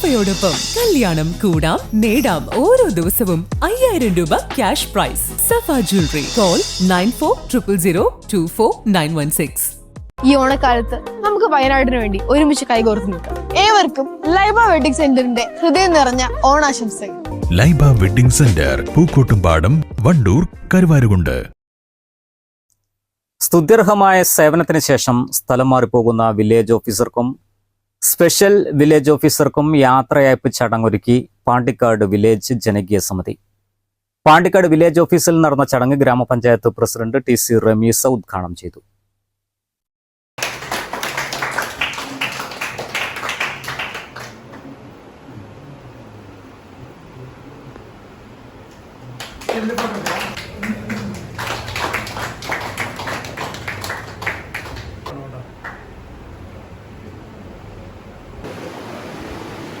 സഫയോടൊപ്പം കല്യാണം കൂടാം നേടാം ഓരോ ദിവസവും അയ്യായിരം രൂപ cash prize Safa jewellery call nine four triple zero two four nine one six ഈ ഓണക്കാലത്ത് നമുക്ക് വയനാടിന് വേണ്ടി ഒരുമിച്ച് കൈകോർത്ത് നിൽക്കാം. ഏവർക്കും ലൈബ വെഡിങ് സെന്ററിന്റെ ഹൃദയം നിറഞ്ഞ ഓണാശംസകൾ. Laiba wedding centre Pookkottumpadam Wandoor Karuvarakundu. സ്തുത്യർഹമായ സേവനത്തിന് ശേഷം സ്ഥലം മാറിപ്പോകുന്ന വില്ലേജ് ഓഫീസർക്കും സ്പെഷ്യൽ വില്ലേജ് ഓഫീസർക്കും യാത്രയയപ്പ് ചടങ്ങൊരുക്കി പാണ്ടിക്കാട് വില്ലേജ് ജനകീയ സമിതി. പാണ്ടിക്കാട് വില്ലേജ് ഓഫീസിൽ നടന്ന ചടങ്ങ് ഗ്രാമപഞ്ചായത്ത് പ്രസിഡന്റ് ടി സി റമീസ ഉദ്ഘാടനം ചെയ്തു.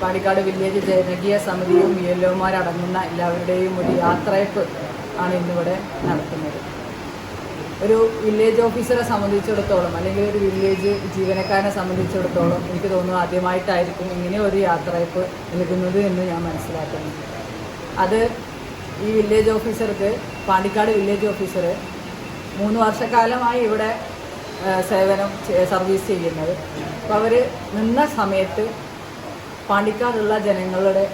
പാണ്ടിക്കാട് വില്ലേജ് ജനകീയ സമിതിയും ബി എൽ എല്ലാവരുടെയും ഒരു യാത്രയപ്പ് ആണ് ഇന്നിവിടെ നടത്തുന്നത് ഒരു വില്ലേജ് ഓഫീസറെ സംബന്ധിച്ചിടത്തോളം അല്ലെങ്കിൽ ഒരു വില്ലേജ് ജീവനക്കാരനെ സംബന്ധിച്ചിടത്തോളം എനിക്ക് തോന്നുന്നു ആദ്യമായിട്ടായിരിക്കും ഇങ്ങനെ ഒരു യാത്രയപ്പ് നൽകുന്നത് എന്ന് ഞാൻ മനസ്സിലാക്കുന്നു. അത് ഈ വില്ലേജ് ഓഫീസർക്ക് പാണ്ടിക്കാട് വില്ലേജ് ഓഫീസർ മൂന്ന് വർഷക്കാലമായി ഇവിടെ സേവനം സർവീസ് ചെയ്യുന്നത്. അപ്പോൾ അവർ നിന്ന സമയത്ത് പാണ്ടിക്കാടുള്ള ജനങ്ങളുടെ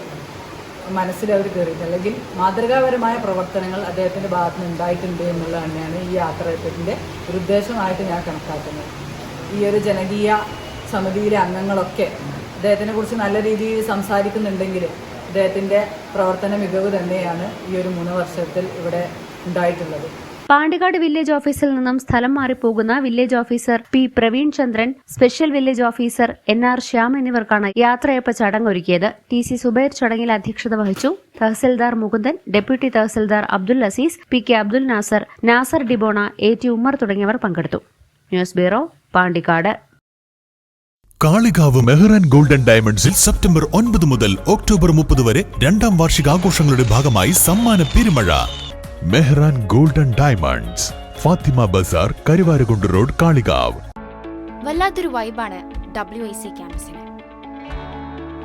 മനസ്സിൽ അവർ കയറിയിട്ട് അല്ലെങ്കിൽ മാതൃകാപരമായ പ്രവർത്തനങ്ങൾ അദ്ദേഹത്തിന്റെ ഭാഗത്ത് നിന്ന് ഉണ്ടായിട്ടുണ്ട് എന്നുള്ളത് തന്നെയാണ് ഈ യാത്രയത്തിന്റെ ഒരു ഉദ്ദേശമായിട്ട് ഞാൻ കണക്കാക്കുന്നത്. ഈ ഒരു ജനകീയ സമിതിയിലെ അംഗങ്ങളൊക്കെ അദ്ദേഹത്തിനെ കുറിച്ച് നല്ല രീതിയിൽ സംസാരിക്കുന്നുണ്ടെങ്കിൽ അദ്ദേഹത്തിന്റെ പ്രവർത്തന മികവ് തന്നെയാണ് ഈ ഒരു മൂന്ന് വർഷത്തിൽ ഇവിടെ ഉണ്ടായിട്ടുള്ളത്. പാണ്ടിക്കാട് വില്ലേജ് ഓഫീസിൽ നിന്നും സ്ഥലം മാറിപ്പോകുന്ന village officer P Praveen Chandran special village officer N R Shyam എന്നിവർക്കാണ് യാത്രയപ്പ് ചടങ്ങൊരുക്കിയത്. ടി സി സുബൈർ ചടങ്ങിൽ അധ്യക്ഷത വഹിച്ചു tahsildar Mukundan deputy tahsildar Abdul Aziz P K Abdul Nasar Nasar ഡിബോണ A T Ummer തുടങ്ങിയവർ പങ്കെടുത്തു. News bureau Pandikkad. Kalikavu Mehran golden ഡയമണ്ട്സിൽ September ഒൻപത് മുതൽ ഒക്ടോബർ മുപ്പത് വരെ രണ്ടാം വാർഷികാഘോഷങ്ങളുടെ ഭാഗമായി സമ്മാന പെരുമഴ. Mehran golden diamonds Fathima Bazar Karuvarakundu road Kalikavu. വല്ലാത്തൊരു വൈബാണ് ഡബ്ല്യു ഐ സി ക്യാമ്പസിന്.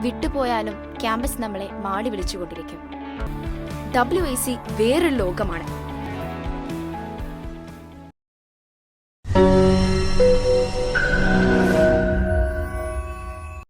വിട്ടുപോയാലും ക്യാമ്പസ് നമ്മളെ മാടി വിളിച്ചുകൊണ്ടിരിക്കും. ഡബ്ല്യു ഐ സി വേറൊരു ലോകമാണ്.